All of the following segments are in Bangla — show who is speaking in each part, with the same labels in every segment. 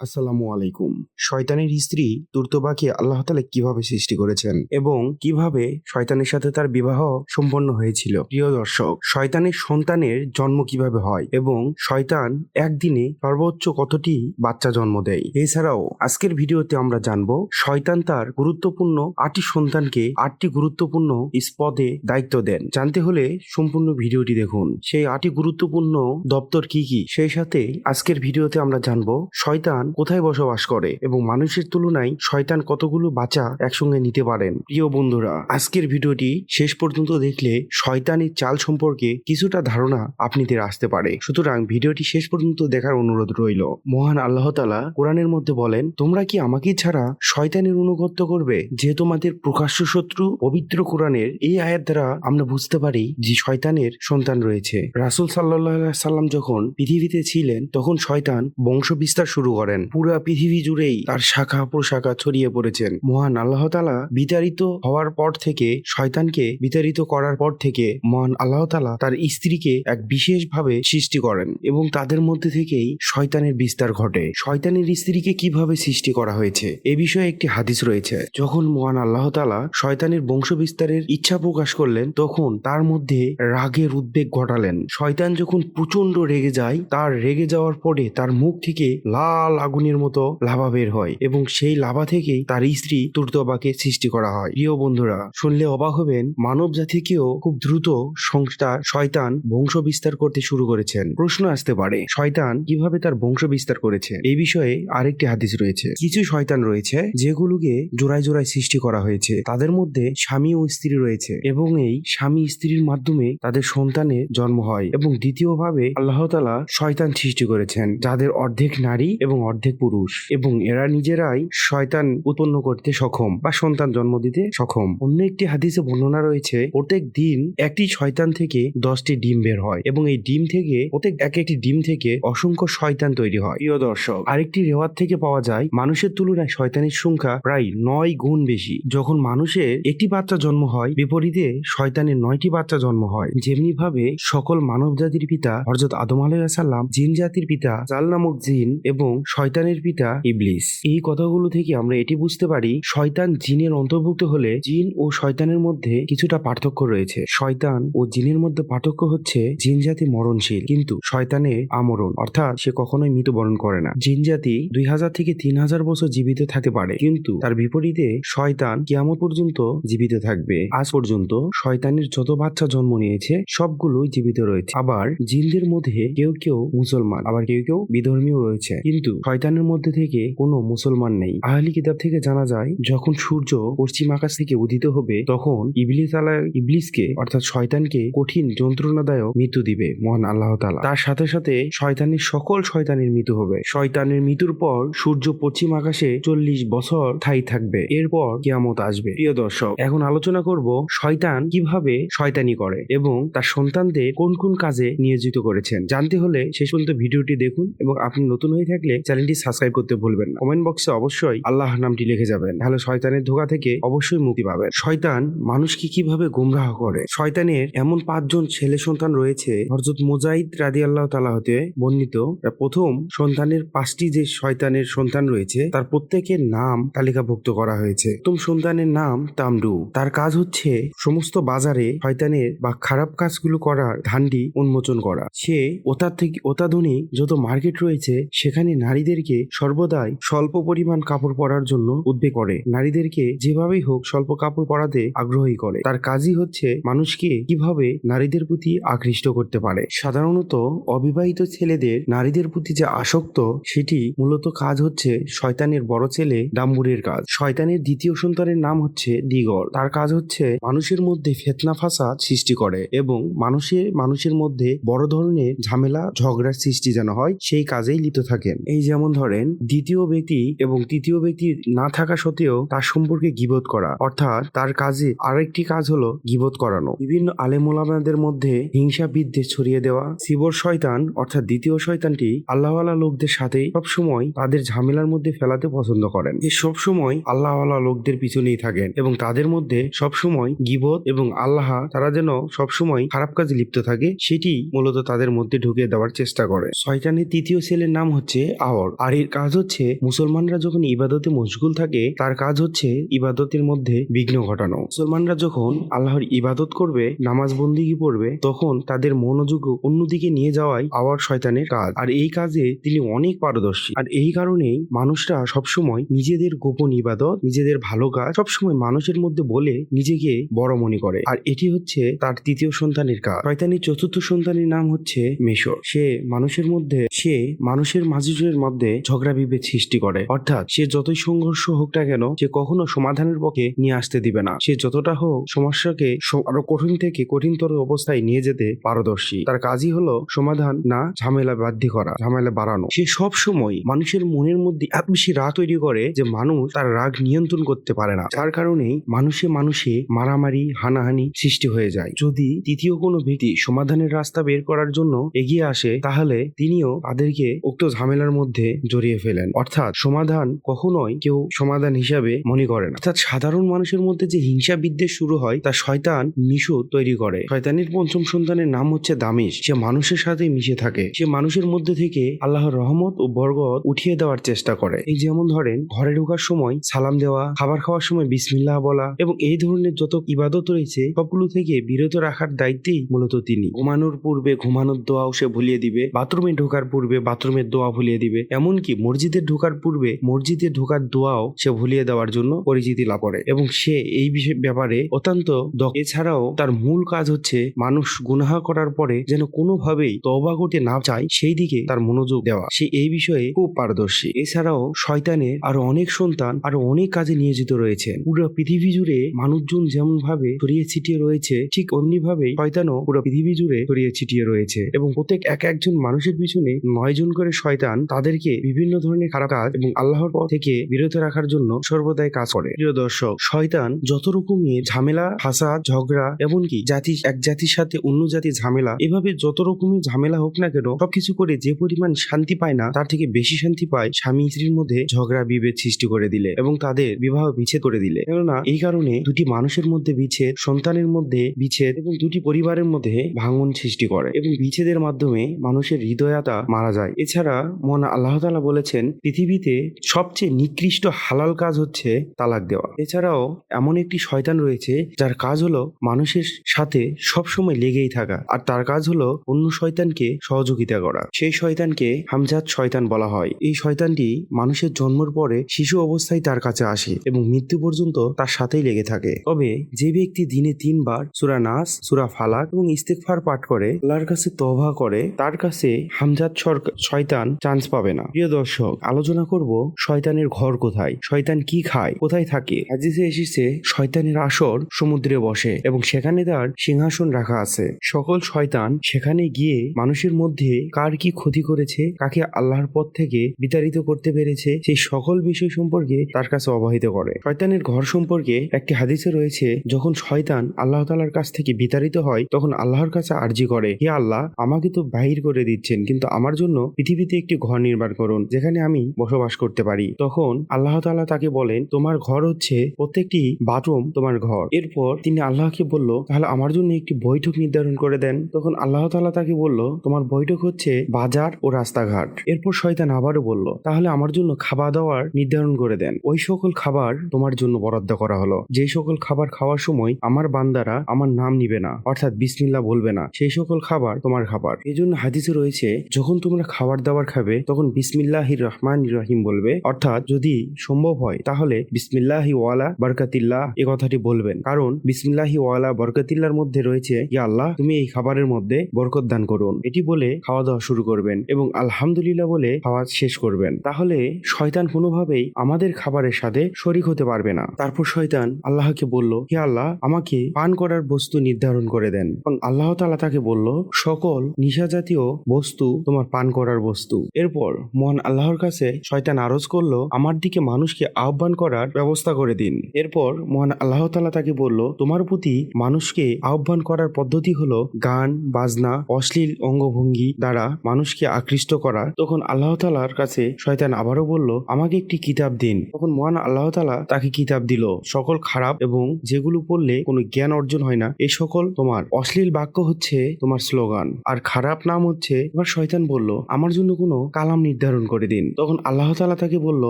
Speaker 1: আসসালামু আলাইকুম। শয়তানের স্ত্রী তুর্তবাকে আল্লাহ তালা কীভাবে সৃষ্টি করেছেন এবং কীভাবে শয়তানের সাথে তার বিবাহ সম্পন্ন হয়েছিল? প্রিয় দর্শক, শয়তানের সন্তানের জন্ম কীভাবে হয় এবং শয়তান একদিনে সর্বোচ্চ কতটি বাচ্চা জন্ম দেয়? এছাড়াও, আজকের ভিডিওতে আমরা জানব শয়তান তার গুরুত্বপূর্ণ আটটি সন্তানকে আটটি গুরুত্বপূর্ণ স্পদে দায়িত্ব দেন। জানতে হলে সম্পূর্ণ ভিডিওটি দেখুন। সেই আটটি গুরুত্বপূর্ণ দপ্তর কি কি? সেই সাথে আজকের ভিডিওতে আমরা জানব শয়তান কোথায় বসবাস করে এবং মানুষের তুলনায় শয়তান কতগুলো বাচ্চা একসঙ্গে নিতে পারেন। প্রিয় বন্ধুরা, আজকের ভিডিওটি শেষ পর্যন্ত দেখলে শয়তানের চাল সম্পর্কে কিছুটা ধারণা আপনাদের আসতে পারে। সুতরাং ভিডিওটি শেষ পর্যন্ত দেখার অনুরোধ রইল। মহান আল্লাহ তালা কোরআনের মধ্যে বলেন, তোমরা কি আমাকে ছাড়া শয়তানের অনুগত্য করবে যে তোমাদের প্রকাশ্য শত্রু পবিত্র কোরআনের এই আয়াত দ্বারা আমরা বুঝতে পারি যে শয়তানের সন্তান রয়েছে? রাসুল সাল্লাহ সাল্লাম যখন পৃথিবীতে ছিলেন, তখন শয়তান বংশ বিস্তার শুরু করেন। পুরা পৃথিবী জুড়েই তার শাখা প্রশাখা ছড়িয়ে পড়েছেন। মহান আল্লাহ তালা বিতাড়িত হওয়ার পর থেকে, শয়তানকে বিতাড়িত করার পর থেকে মহান আল্লাহ তালা তার স্ত্রীকে এক বিশেষভাবে সৃষ্টি করেন এবং তাদের মধ্যে থেকেই শয়তানের বিস্তার ঘটে। শয়তানের স্ত্রীকে কীভাবে সৃষ্টি করা হয়েছে? এ বিষয়ে একটি হাদিস রয়েছে। যখন মহান আল্লাহ তালা শয়তানের বংশ বিস্তারের ইচ্ছা প্রকাশ করলেন, তখন তার মধ্যে রাগের উদ্বেগ ঘটালেন। শয়তান যখন প্রচণ্ড রেগে যায়, তার রেগে যাওয়ার পরে তার মুখ থেকে লাল আগুনের মতো লাভা বের হয় এবং সেই লাভা থেকেই তার স্ত্রী তুর্তবাকে সৃষ্টি করা হয়। প্রিয় বন্ধুরা, শুনলে অবাক হবেন মানব জাতিকেও খুব দ্রুত সংস্থা শয়তান বংশ বিস্তার করতে শুরু করেছেন। প্রশ্ন আসতে পারে, শয়তান কীভাবে তার বংশ বিস্তার করেছে? এই বিষয়ে আরেকটি হাদিস রয়েছে। কিছু শয়তান রয়েছে যেগুলোকে জোড়ায় জোড়ায় সৃষ্টি করা হয়েছে। তাদের মধ্যে স্বামী ও স্ত্রী রয়েছে এবং এই স্বামী স্ত্রীর মাধ্যমে তাদের সন্তানের জন্ম হয় এবং দ্বিতীয়ভাবে আল্লাহ তালা শয়তান সৃষ্টি করেছেন, যাদের অর্ধেক নারী এবং অর্ধেক পুরুষ এবং এরা নিজেরাই শয়তান উৎপন্ন করতে সক্ষম বা সন্তান জন্ম দিতে সক্ষম। অন্য একটি হাদিসে বর্ণনা রয়েছে প্রত্যেক দিন একটি শয়তান থেকে দশটি ডিম বের হয় এবং এই ডিম থেকে প্রত্যেক এক একটি ডিম থেকে অসংখ্য শয়তান তৈরি হয়। প্রিয় দর্শক আরেকটি রেওয়াত থেকে পাওয়া যায় মানুষের তুলনায় শয়তানের সংখ্যা প্রায় নয় গুণ বেশি। যখন মানুষের একটি বাচ্চা জন্ম হয় বিপরীতে শয়তানের নয়টি বাচ্চা জন্ম হয়। যেমনি ভাবে সকল মানব জাতির পিতা হরজত আদম আলাইসাল্লাম জিন জাতির পিতা জাল নামক জিন এবং শয়তানের পিতা ইবলিস। এই কথাগুলো থেকে আমরা এটি বুঝতে পারি, শয়তান জিনের অন্তর্ভুক্ত হলে জিন ও শয়তানের মধ্যে কিছুটা পার্থক্য রয়েছে। শয়তান ও জিনের মধ্যে পার্থক্য হচ্ছে জিন জাতি মরণশীল, কিন্তু শয়তানে আমরণ, অর্থাৎ সে কখনোই মৃত্যুবরণ করে না। জিন জাতি দুই হাজার থেকে তিন হাজার বছর জীবিত থাকতে পারে, কিন্তু তার বিপরীতে শয়তান কিয়ামত পর্যন্ত জীবিত থাকবে। আজ পর্যন্ত শয়তানের যত বাচ্চা জন্ম নিয়েছে, সবগুলোই জীবিত রয়েছে। আবার জিনদের মধ্যে কেউ কেউ মুসলমান, আবার কেউ কেউ বিধর্মীয় রয়েছে। কিন্তু শয়তানের মধ্যে থেকে কোনো মুসলমান নেই। আহলি কিতাব থেকে জানা যায়, যখন সূর্য পশ্চিম আকাশ থেকে উদিত হবে, তখন ইবলিস আলা, ইবলিসকে, অর্থাৎ শয়তানকে কঠিন যন্ত্রণাদায়ক মৃত্যু দিবে, মহান আল্লাহ তালা তার সাথে সাথে শয়তানের সকল শয়তানের মৃত্যু হবে। শয়তানের মৃত্যুর পর সূর্য পশ্চিম আকাশে চল্লিশ বছর ঠাই থাকবে। এরপর কিয়ামত আসবে। প্রিয় দর্শক, এখন আলোচনা করব শয়তান কীভাবে শয়তানি করে এবং তার সন্তানদের কোন কোন কাজে নিয়োজিত করেছেন। জানতে হলে শেষ পর্যন্ত ভিডিওটি দেখুন এবং আপনি নতুন হয়ে থাকলে চ্যানেলটি সাবস্ক্রাইব করতে ভুলবেন না। কমেন্ট বক্সে অবশ্যই আল্লাহ নামটি লিখে যাবেন। তাহলে শয়তানের ধোকা থেকে অবশ্যই মুক্তি পাবেন। শয়তান মানুষকে কীভাবে গুমরাহ করে? শয়তানের এমন পাঁচজন ছেলে সন্তান রয়েছে হরজত মুজাহিদ রাদি আল্লাহ তালা হতে বর্ণিত। প্রথম সন্তানের পাঁচটি যে শয়তানের সন্তান রয়েছে, তার প্রত্যেকের নাম তালিকাভুক্ত করা হয়েছে। প্রথম সন্তানের নাম তামডু তার কাজ হচ্ছে সমস্ত বাজারে শয়তানের বা খারাপ কাজগুলো করার ধান্ডি উন্মোচন করা। সে ওতার থেকে অত্যাধুনিক যত মার্কেট রয়েছে, সেখানে নারীদেরকে সর্বদাই স্বল্প পরিমাণ কাপড় পরার জন্য উদ্বেগ করে। নারীদেরকে যেভাবেই হোক স্বল্প কাপড় পরাতে আগ্রহী করে। তার কাজই হচ্ছে মানুষকে কীভাবে নারীদের প্রতি আকৃষ্ট করতে পারে। সাধারণত অবিবাহিত ছেলেদের নারীদের প্রতি যে আসক্ত, সেটি মূলত কাজ হচ্ছে শয়তানের বড় ছেলে ডাম্বুরের কাজ। শয়তানের দ্বিতীয় সন্তানের নাম হচ্ছে দিগর। তার কাজ হচ্ছে মানুষের মধ্যে ফেতনা ফাসাদ সৃষ্টি করে এবং মানুষের মানুষের মধ্যে বড় ধরনের ঝামেলা, ঝগড়ার সৃষ্টি যেন হয়, সেই কাজেই লিপ্ত থাকেন। এই যেমন ধরেন, দ্বিতীয় ব্যক্তি এবং তৃতীয় ব্যক্তি না থাকা সত্ত্বেও তার সম্পর্কে গিবোধ করা, অর্থাৎ তার কাজে আরেকটি কাজ হলো গিবোধ করানো। বিভিন্ন আলেমোলামাদের মধ্যে হিংসা বিদ্বেষ ছড়িয়ে দেওয়া শিবর শয়তান, অর্থাৎ দ্বিতীয় শয়তানটি আল্লাহওয়ালা লোকদের সাথে সবসময় তাদের ঝামেলার মধ্যে ফেলাতে পছন্দ করেন। এ সবসময় আল্লাহওয়ালা লোকদের পিছনেই থাকেন এবং তাদের মধ্যে সবসময় গিবোধ এবং আল্লাহ তারা যেন সবসময় খারাপ কাজে লিপ্ত থাকে, সেটি মূলত তাদের মধ্যে ঢুকিয়ে দেওয়ার চেষ্টা করে। শয়তানের তৃতীয় ছেলের নাম হচ্ছে আওর আর এর কাজ হচ্ছে, মুসলমানরা যখন ইবাদতে মশগুল থাকে, তার কাজ হচ্ছে ইবাদতের মধ্যে বিঘ্ন ঘটানো। মুসলমানরা যখন আল্লাহর ইবাদত করবে, নামাজ বন্দিগি পড়বে, তখন তাদের মনোযোগ অন্যদিকে নিয়ে যাওয়াই আওয়ার শয়তানের কাজ। আর এই কাজে তিনি অনেক পারদর্শী। আর এই কারণেই মানুষরা সবসময় নিজেদের গোপন ইবাদত, নিজেদের ভালো কাজ সবসময় মানুষের মধ্যে বলে নিজেকে বড় মনে করে। আর এটি হচ্ছে তার তৃতীয় সন্তানের কাজ। শয়তানের চতুর্থ সন্তানের নাম হচ্ছে মেশর। সে মানুষের মধ্যে, সে মানুষের মাঝুরের মধ্যে ঝগড়া বিভেদ সৃষ্টি করে। অর্থাৎ সে যতই সংঘর্ষ হোক না কেন, সে কখনো সমাধানের পক্ষে নিয়ে আসতে দিবে না। সে যতটা হোক সমস্যাকে আরও কঠিন থেকে কঠিনতর অবস্থায় নিয়ে যেতে পারদর্শী। তার কাজই হলো সমাধান না ঝামেলা বাধ্য করা, ঝামেলা বাড়ানো। সে সব সময় মানুষের মনের মধ্যে এত বেশি রাগ তৈরি করে যে মানুষ তার রাগ নিয়ন্ত্রণ করতে পারে না। যার কারণেই মানুষে মানুষে মারামারি, হানাহানি সৃষ্টি হয়ে যায়। যদি তৃতীয় কোনো ব্যক্তি সমাধানের রাস্তা বের করার জন্য এগিয়ে আসে, তাহলে তিনিও তাদেরকে উক্ত ঝামেলার মধ্যে জড়িয়ে ফেলেন। অর্থাৎ সমাধান কখনোই কেউ সমাধান হিসাবে মনে করেন অর্থাৎ সাধারণ মানুষের মধ্যে যে হিংসা বিদ্বেষ শুরু হয়, তা শয়তান মিশু তৈরি করে। শয়তানের পঞ্চম সন্তানের নাম হচ্ছে দামিশ। সে মানুষের সাথে মিশে থাকে। সে মানুষের মধ্যে থেকে আল্লাহর রহমত ও বরগত উঠিয়ে দেওয়ার চেষ্টা করে। এই যেমন ধরেন, ঘরে ঢোকার সময় সালাম দেওয়া, খাবার খাওয়ার সময় বিসমিল্লাহ বলা এবং এই ধরনের যত ইবাদত রয়েছে, সবগুলো থেকে বিরত রাখার দায়িত্বেই মূলত তিনি। ঘুমানোর পূর্বে ঘুমানোর দোয়াও সে ভুলিয়ে দিবে। বাথরুমে ঢোকার পূর্বে বাথরুমের দোয়া ভুলিয়ে দিবে। এমনকি মসজিদে ঢোকার পূর্বে মসজিদে ঢোকার দোয়াও সে ভুলিয়ে দেওয়ার জন্য পরিচিতি লাভ করে এবং সে এই বিষয় ব্যাপারে অত্যন্ত এছাড়াও তার মূল কাজ হচ্ছে মানুষ গুনাহা করার পরে যেন কোনোভাবেই তবা করতে না চায়, সেই দিকে তার মনোযোগ দেওয়া। সে এই বিষয়ে খুব পারদর্শী। এছাড়াও শয়তানের আরও অনেক সন্তান আরও অনেক কাজে নিয়োজিত রয়েছে। পুরো পৃথিবী জুড়ে মানুষজন যেমন ভাবে ছড়িয়ে ছিটিয়ে রয়েছে, ঠিক অমনি ভাবে শয়তানও পুরো পৃথিবী জুড়ে ছড়িয়ে ছিটিয়ে রয়েছে এবং প্রত্যেক এক একজন মানুষের পিছনে নয় জন করে শয়তান তাদেরকে বিভিন্ন ধরনের খারাপ কাজ এবং আল্লাহর পথ থেকে বিরত রাখার জন্য সর্বদাই কাজ করে। প্রিয় দর্শক, শয়তান যত রকমের ঝামেলা, ফাসাদ, ঝগড়া, এমনকি জাতি, এক জাতির সাথে অন্য জাতির ঝামেলা, এভাবে যত রকমের ঝামেলা হোক না কেন, সবকিছু করে যে পরিমাণ শান্তি পায় না, তার থেকে বেশি শান্তি পায় স্বামী স্ত্রীর মধ্যে ঝগড়া, বিভেদ সৃষ্টি করে দিলে এবং তাদের বিবাহ বিচ্ছেদ করে দিলে। কেননা, এই কারণে দুটি মানুষের মধ্যে বিচ্ছেদ, সন্তানের মধ্যে বিচ্ছেদ এবং দুটি পরিবারের মধ্যে ভাঙন সৃষ্টি করে এবং বিচ্ছেদের মাধ্যমে মানুষের হৃদয়তা মারা যায়। এছাড়া মন আল্লাহ তালা বলেছেন, পৃথিবীতে সবচেয়ে নিকৃষ্ট হালাল কাজ হচ্ছে তালাক দেওয়া। এছাড়াও এমন একটি শয়তান রয়েছে, যার কাজ হলো মানুষের সাথে সবসময় লেগেই থাকা, আর তার কাজ হলো অন্য শয়তানকে সহযোগিতা করা। সেই শয়তানকে হামজাদ শয়তান বলা হয়। এই শয়তানটি মানুষের জন্মের পরে শিশু অবস্থায় তার কাছে আসে এবং মৃত্যু পর্যন্ত তার সাথেই লেগে থাকে। তবে যে ব্যক্তি দিনে তিনবার সুরা নাস, সুরা ফালাক এবং ইস্তেকফার পাঠ করে, আল্লাহর কাছে তভা করে, তার কাছে হামজাদ শয়তান চান্স পাবে না। প্রিয় দর্শক, আলোচনা করব শয়তানের ঘর কোথায়, শয়তান কি খায়, কোথায় থাকে। হাদিসে এসেছে, শয়তানের আসর সমুদ্রে বসে এবং সেখানে তার সিংহাসন রাখা আছে। সকল শয়তান সেখানে গিয়ে মানুষের মধ্যে কার কি ক্ষতি করেছে, কাকে আল্লাহর পথ থেকে বিতাড়িত করতে পেরেছে, সেই সকল বিষয় সম্পর্কে তার কাছে অবহিত করে। শয়তানের ঘর সম্পর্কে একটি হাদিসে রয়েছে, যখন শয়তান আল্লাহ তালার কাছ থেকে বিতাড়িত হয়, তখন আল্লাহর কাছে আর্জি করে, হে আল্লাহ, আমাকে তো বাহির করে দিচ্ছেন, কিন্তু আমার জন্য পৃথিবীতে একটি ঘর নির্মাণ করুন। যেখানে আমি বসবাস করতে পারি। তখন আল্লাহ তাআলা তাকে বলেন, তোমার ঘর হচ্ছে প্রত্যেকটি বাথরুম তোমার ঘর। এরপর তিনি আল্লাহকে বলল, তাহলে আমার জন্য একটি বৈঠক নির্ধারণ করে দেন। তখন আল্লাহ তাআলা তাকে বলল, তোমার বৈঠক হচ্ছে বাজার ও রাস্তাঘাট। এরপর শয়তান আবারও বলল, তাহলে আমার জন্য খাওয়া দাওয়ার নির্ধারণ করে দেন। ওই সকল খাবার তোমার জন্য বরাদ্দ করা হলো। যে সকল খাবার খাওয়ার সময় আমার বান্দারা আমার নাম নিবে না, অর্থাৎ বিসমিল্লাহ বলবে না। সেই সকল খাবার তোমার খাবার। এই জন্য হাদিসে রয়েছে, যখন তোমরা খাবার দাবার খাবে, তখন বিসমিল্লাহির রহমান রহিম বলবে। অর্থাৎ যদি সম্ভব হয়, তাহলে বিসমিল্লাহি ওয়ালা বরকাতিল্লাহ এ কথাটি বলবেন। কারণ বিসমিল্লাহি ওয়ালা বরকাতিল্লার মধ্যে রয়েছে, ইয়া আল্লাহ, তুমি এই খাবারের মধ্যে বরকত দান করুন। এটি বলে খাওয়া দাওয়া শুরু করবেন এবং আলহামদুলিল্লাহ বলে খাওয়া শেষ করবেন। তাহলে শয়তান কোনোভাবেই আমাদের খাবারের সাথে শরিক হতে পারবে না। তারপর শয়তান আল্লাহকে বলল, হে আল্লাহ, আমাকে পান করার বস্তু নির্ধারণ করে দেন। এবং আল্লাহ তাকে বলল, সকল নিশা জাতীয় বস্তু তোমার পান করার বস্তু। এরপর মহান আল্লাহর কাছে শয়তান আরজ করল, আমার দিকে মানুষকে আহ্বান করার ব্যবস্থা করে দিন। এরপর মহান আল্লাহ তালা তাকে বলল, তোমার প্রতি মানুষকে আহ্বান করার পদ্ধতি হলো গান, বাজনা, অশ্লীল অঙ্গভঙ্গি দ্বারা মানুষকে আকৃষ্ট করা। তখন আল্লাহ তালার কাছে শয়তান আবারও বলল, আমাকে একটি কিতাব দিন। তখন মহান আল্লাহ তালা তাকে কিতাব দিল, সকল খারাপ এবং যেগুলো পড়লে কোনো জ্ঞান অর্জন হয় না এই সকল তোমার। অশ্লীল বাক্য হচ্ছে তোমার স্লোগান, আর খারাপ নাম হচ্ছে, এবার শয়তান বলল, আমার জন্য কোনো কালাম নির্ধারণ নির্ধারণ করে দিন। তখন আল্লাহ তালা তাকে বলল,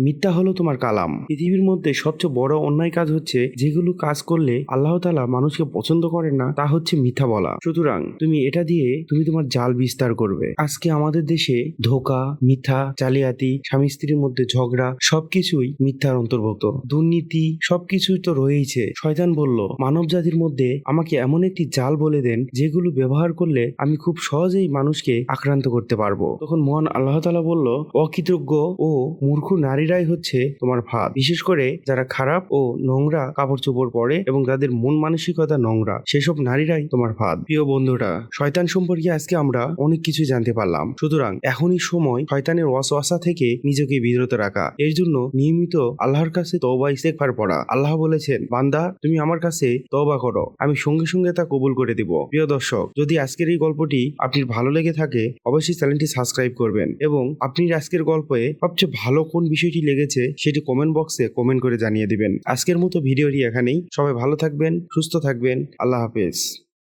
Speaker 1: মিথ্যা হলো তোমার কালাম। পৃথিবীর মধ্যে সবচেয়ে বড় অন্যায় কাজ হচ্ছে যেগুলো কাজ করলে আল্লাহ তালা মানুষকে পছন্দ করেন না, তা হচ্ছে মিথ্যা বলা। সুতরাং তুমি এটা দিয়ে তুমি তোমার জাল বিস্তার করবে। আজকে আমাদের দেশে ধোকা, মিথ্যা, জালিয়াতি, স্বামী স্ত্রীর মধ্যে ঝগড়া সবকিছুই মিথ্যার অন্তর্ভুক্ত। দুর্নীতি সবকিছুই তো রয়েছে শয়তান বলল মানব জাতির মধ্যে আমাকে এমন একটি জাল বলে দেন যেগুলো ব্যবহার করলে আমি খুব সহজেই মানুষকে আক্রান্ত করতে পারব। তখন মহান আল্লাহ তালা বলল অকৃতজ্ঞ ও মূর্খ নারীরাই হচ্ছে তোমার ফাঁদ বিশেষ করে যারা খারাপ ও নোংরা কাপড় চোপড় পরে এবং যাদের মন মানসিকতা নোংরা, সেসব নারীরাই তোমার ফাঁদ প্রিয় বন্ধুরা, শয়তান সম্পর্কে আজকে আমরা অনেক কিছু জানতে পারলাম। সুতরাং এখনই সময় শয়তানের ওয়াসওয়াসা থেকে নিজেকে বিরত রাখা। এর জন্য নিয়মিত আল্লাহর কাছে তওবা, ইস্তেগফার পড়া। আল্লাহ বলেছেন, বান্দা, তুমি আমার কাছে তওবা করো। আমি সঙ্গে সঙ্গে তা কবুল করে দিব। প্রিয় দর্শক, যদি আজকের এই গল্পটি আপনার ভালো লেগে থাকে, অবশ্যই চ্যানেলটি সাবস্ক্রাইব করবেন এবং আপনি আজকের গল্পে সবচেয়ে ভালো কোন বিষয়টি লেগেছে সেটি কমেন্ট বক্সে কমেন্ট করে জানিয়ে দিবেন। আজকের মতো ভিডিওটি এখানেই। সবাই ভালো থাকবেন, সুস্থ থাকবেন। আল্লাহ হাফেজ।